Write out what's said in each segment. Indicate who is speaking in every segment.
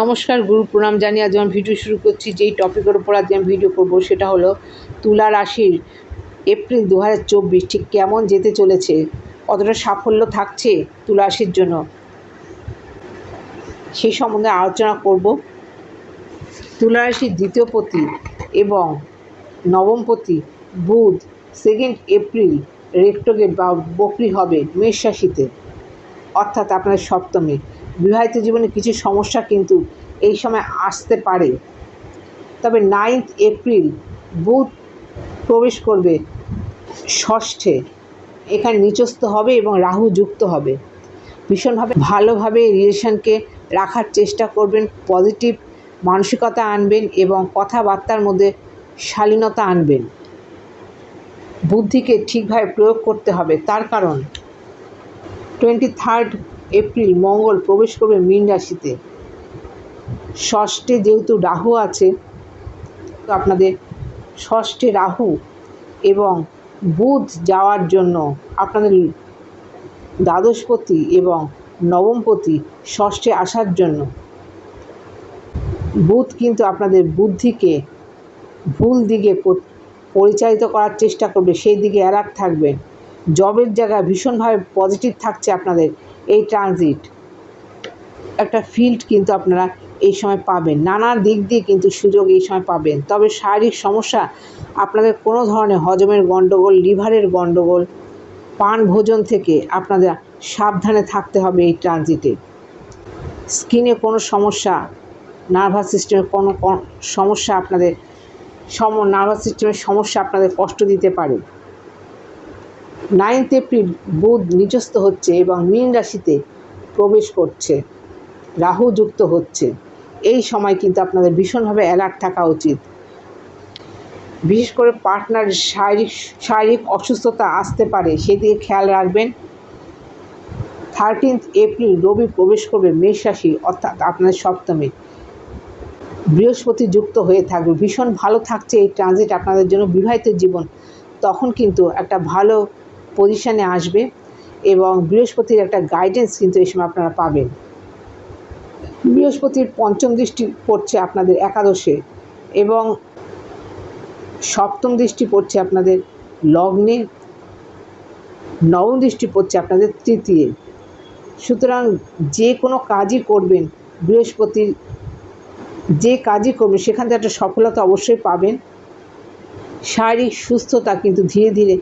Speaker 1: নমস্কার, গুরু প্রণাম জানিয়ে আজ আমি ভিডিও শুরু করছি। যেই টপিকের উপর আজ আমি ভিডিও করব সেটা হলো তুলা রাশির এপ্রিল দু হাজার চব্বিশ ঠিক কেমন যেতে চলেছে? কতটা সাফল্য থাকছে তুলা রাশির জন্য? সেই সম্বন্ধে আলোচনা করব। তুলা রাশির দ্বিতীয় পতি এবং নবমপতি বুধ সেকেন্ড এপ্রিল রেক্টোগেট বা বকরি হবে মেষ রাশিতে। অর্থাৎ আপনার সপ্তমে। বিবাহিত জীবনে কিছু সমস্যা কিন্তু এই সময় আসতে পারে। তবে নাইন্থ এপ্রিল বুধ প্রবেশ করবে ষষ্ঠে। এখানে নিচস্থ হবে এবং রাহু যুক্ত হবে। ভীষণভাবে ভালোভাবে রিলেশনকে রাখার চেষ্টা করবেন, পজিটিভ মানসিকতা আনবেন এবং কথাবার্তার মধ্যে শালীনতা আনবেন। বুদ্ধিকে ঠিকভাবে প্রয়োগ করতে হবে। তার কারণ টোয়েন্টি থার্ড এপ্রিল মঙ্গল প্রবেশ করবে মীন রাশিতে। ষষ্ঠে যেহেতু রাহু আছে, তো আপনাদের ষষ্ঠে রাহু এবং বুধ যাওয়ার জন্য আপনাদের দ্বাদশপতি এবং নবমপতি ষষ্ঠে আসার জন্য। বুধ কিন্তু আপনাদের বুদ্ধিকে ভুল দিকে পরিচালিত করার চেষ্টা করবে, সেই দিকে অ্যালার্ট থাকবেন জবের জায়গায় ভীষণভাবে পজিটিভ থাকছে আপনাদের। এই ট্রানজিট একটা ফিল্ড কিন্তু আপনারা এই সময় পাবেন। নানা দিক দিয়ে কিন্তু সুযোগ এই সময় পাবেন। তবে শারীরিক সমস্যা, আপনাদের কোনো ধরনের হজমের গণ্ডগোল লিভারের গণ্ডগোল পান ভোজন থেকে আপনাদের সাবধানে থাকতে হবে এই ট্রানজিটে স্কিনে কোনো সমস্যা নার্ভাস সিস্টেমের কোনো সমস্যা আপনাদের, সম নার্ভাস সিস্টেমের সমস্যা আপনাদের কষ্ট দিতে পারে। নাইনথ এপ্রিল বুধ নিচস্থ হচ্ছে এবং মীন রাশিতে প্রবেশ করছে। রাহু যুক্ত হচ্ছে। এই সময় কিন্তু আপনাদের ভীষণভাবে অ্যালার্ট থাকা উচিত। বিশেষ করে পার্টনার শারীরিক শারীরিক অসুস্থতা আসতে পারে সেদিকে খেয়াল রাখবেন। থার্টিন্থ এপ্রিল রবি প্রবেশ করবে মেষ রাশি, অর্থাৎ আপনাদের সপ্তমে। বৃহস্পতি যুক্ত হয়ে থাকবে। ভীষণ ভালো থাকছে এই ট্রানজিট আপনাদের জন্য বিবাহিত জীবন। তখন কিন্তু একটা ভালো পজিশানে আসবে এবং বৃহস্পতির একটা গাইডেন্স কিন্তু এই সময় আপনারা পাবেন। বৃহস্পতির পঞ্চম দৃষ্টি পড়ছে আপনাদের একাদশে এবং সপ্তম দৃষ্টি পড়ছে আপনাদের লগ্নে। নবম দৃষ্টি পড়ছে আপনাদের তৃতীয়। সুতরাং যে কোনো কাজই করবেন, বৃহস্পতির যে কাজই করবেন, সেখান থেকে একটা সফলতা অবশ্যই পাবেন। শারীরিক সুস্থতা কিন্তু ধীরে ধীরে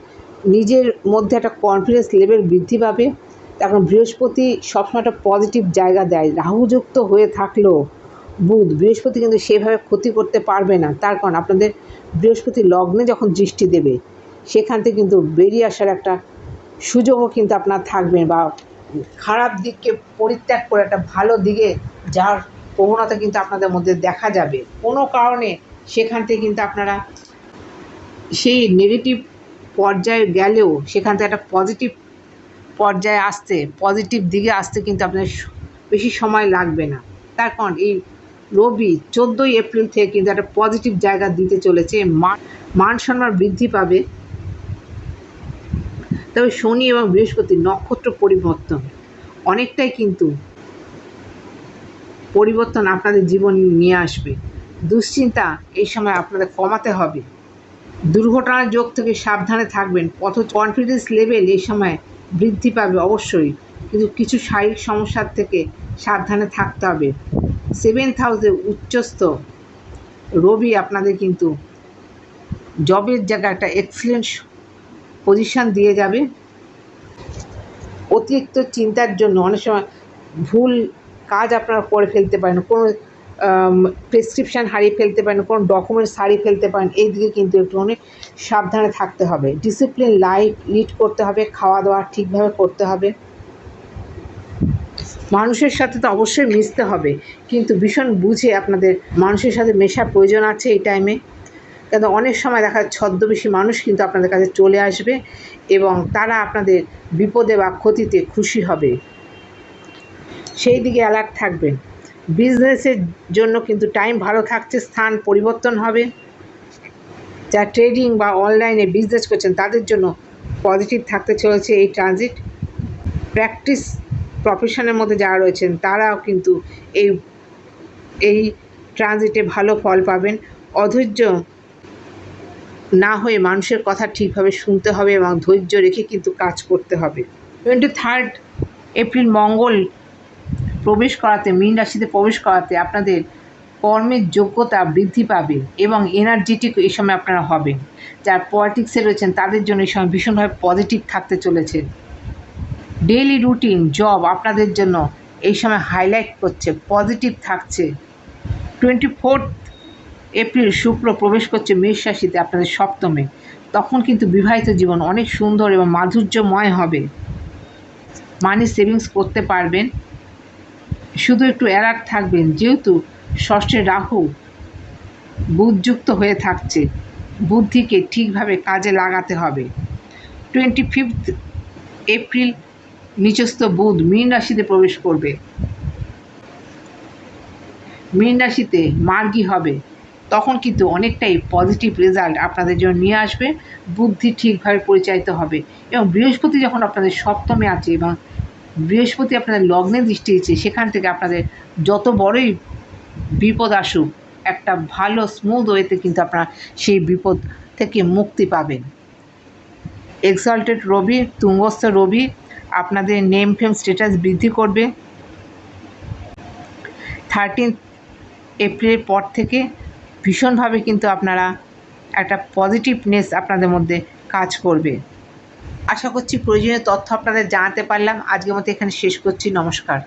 Speaker 1: নিজের মধ্যে একটা কনফিডেন্স লেভেল বৃদ্ধি পাবে। এখন বৃহস্পতি সবসময় একটা পজিটিভ জায়গা দেয়। রাহুযুক্ত হয়ে থাকলেও বুধ বৃহস্পতি কিন্তু সেভাবে ক্ষতি করতে পারবে না। তার কারণ আপনাদের বৃহস্পতি লগ্নে যখন দৃষ্টি দেবে, সেখান থেকে কিন্তু বেরিয়ে আসার একটা সুযোগও কিন্তু আপনার থাকবে বা খারাপ দিককে পরিত্যাগ করে একটা ভালো দিকে যাওয়ার প্রবণতা কিন্তু আপনাদের মধ্যে দেখা যাবে। কোনো কারণে সেখান থেকে কিন্তু আপনারা সেই নেগেটিভ পর্যায়ে গেলেও সেখান থেকে একটা পজিটিভ পর্যায়ে আসতে পজিটিভ দিকে আসতে কিন্তু আপনার বেশি সময় লাগবে না। তার কারণ এই রবি চোদ্দোই এপ্রিল থেকে কিন্তু একটা পজিটিভ জায়গা দিতে চলেছে মান মান সম্মান বৃদ্ধি পাবে। তবে শনি এবং বৃহস্পতি নক্ষত্র পরিবর্তন, অনেকটাই কিন্তু পরিবর্তন আপনাদের জীবন নিয়ে আসবে। দুশ্চিন্তা এই সময় আপনাদের কমাতে হবে। দুর্ঘটনার যোগ থেকে সাবধানে থাকবেন। পথ কনফিডেন্স লেভেল এই সময় বৃদ্ধি পাবে অবশ্যই। কিন্তু কিছু শারীরিক সমস্যার থেকে সাবধানে থাকতে হবে। সেভেন্থ হাউসে উচ্চস্থ রবি আপনাদের কিন্তু জবের জায়গায় একটা এক্সিলেন্ট পজিশান দিয়ে যাবে। অতিরিক্ত চিন্তার জন্য অনেক সময় ভুল কাজ আপনারা করে ফেলতে পারেন। কোনো প্রেসক্রিপশান হারিয়ে ফেলতে পারেন, কোনো ডকুমেন্টস হারিয়ে ফেলতে পারেন, এই দিকে কিন্তু একটু অনেক সাবধানে থাকতে হবে। ডিসিপ্লিন লাইফ লিড করতে হবে, খাওয়া দাওয়া ঠিকভাবে করতে হবে। মানুষের সাথে তো অবশ্যই মিশতে হবে, কিন্তু ভীষণ বুঝে আপনাদের মানুষের সাথে মেশা প্রয়োজন আছে এই টাইমে কেন অনেক সময় দেখা যাচ্ছে ছদ্মবেশী মানুষ কিন্তু আপনাদের কাছে চলে আসবে এবং তারা আপনাদের বিপদে বা ক্ষতিতে খুশি হবে। সেই দিকে অ্যালার্ট থাকবেন বিজনেসের জন্য কিন্তু টাইম ভালো থাকছে, স্থান পরিবর্তন হবে। যা ট্রেডিং বা অনলাইনে বিজনেস করছেন, তাদের জন্য পজিটিভ থাকতে চলেছে এই ট্রানজিট প্র্যাকটিস প্রফেশনের মধ্যে যারা রয়েছেন, তারাও কিন্তু এই এই ট্রানজিটে ভালো ফল পাবেন। অধৈর্য না হয়ে মানুষের কথা ঠিকভাবে শুনতে হবে এবং ধৈর্য রেখে কিন্তু কাজ করতে হবে। টোয়েন্টি থার্ড এপ্রিল মঙ্গল প্রবেশ করাতে, মীন রাশিতে প্রবেশ করাতে আপনাদের কর্মের যোগ্যতা বৃদ্ধি পাবে এবং এনার্জেটিক এই সময় আপনারা হবেন। যারা পলিটিক্সে রয়েছেন, তাদের জন্য এই সময় ভীষণভাবে পজিটিভ থাকতে চলেছে। ডেইলি রুটিন জব আপনাদের জন্য এই সময় হাইলাইট করছে পজিটিভ থাকছে। টোয়েন্টি ফোর্থ এপ্রিল শুক্র প্রবেশ করছে মেষ রাশিতে আপনাদের সপ্তমে। তখন কিন্তু বিবাহিত জীবন অনেক সুন্দর এবং মাধুর্যময় হবে। মানি সেভিংস করতে পারবেন। শুধু একটু অ্যালার্ট থাকবেন, যেহেতু ষষ্ঠে রাহু বুধযুক্ত হয়ে থাকছে। বুদ্ধিকে ঠিকভাবে কাজে লাগাতে হবে। টোয়েন্টি ফিফথ এপ্রিল নিচস্থ বুধ মীন রাশিতে প্রবেশ করবে। মীন রাশিতে মার্গী হবে। তখন কিন্তু অনেকটাই পজিটিভ রেজাল্ট আপনাদের জন্য নিয়ে আসবে। বুদ্ধি ঠিকভাবে পরিচালিত হবে এবং বৃহস্পতি যখন আপনাদের সপ্তমে আছে এবং বৃহস্পতি আপনাদের লগ্নে দৃষ্টি দিচ্ছে, সেখান থেকে আপনাদের যত বড়ই বিপদ আসুক, একটা ভালো স্মুথ ওয়েতে কিন্তু আপনারা সেই বিপদ থেকে মুক্তি পাবেন। এক্সল্টেড রবি তুঙ্গস্থ রবি আপনাদের নেম ফেম স্ট্যাটাস বৃদ্ধি করবে। থার্টিন এপ্রিলের পর থেকে ভীষণভাবে কিন্তু আপনারা একটা পজিটিভনেস আপনাদের মধ্যে কাজ করবে। আশা করছি প্রয়োজনীয় তথ্য আপনাদের জানাতে পারলাম। আজকের মতো এখানে শেষ করছি। নমস্কার।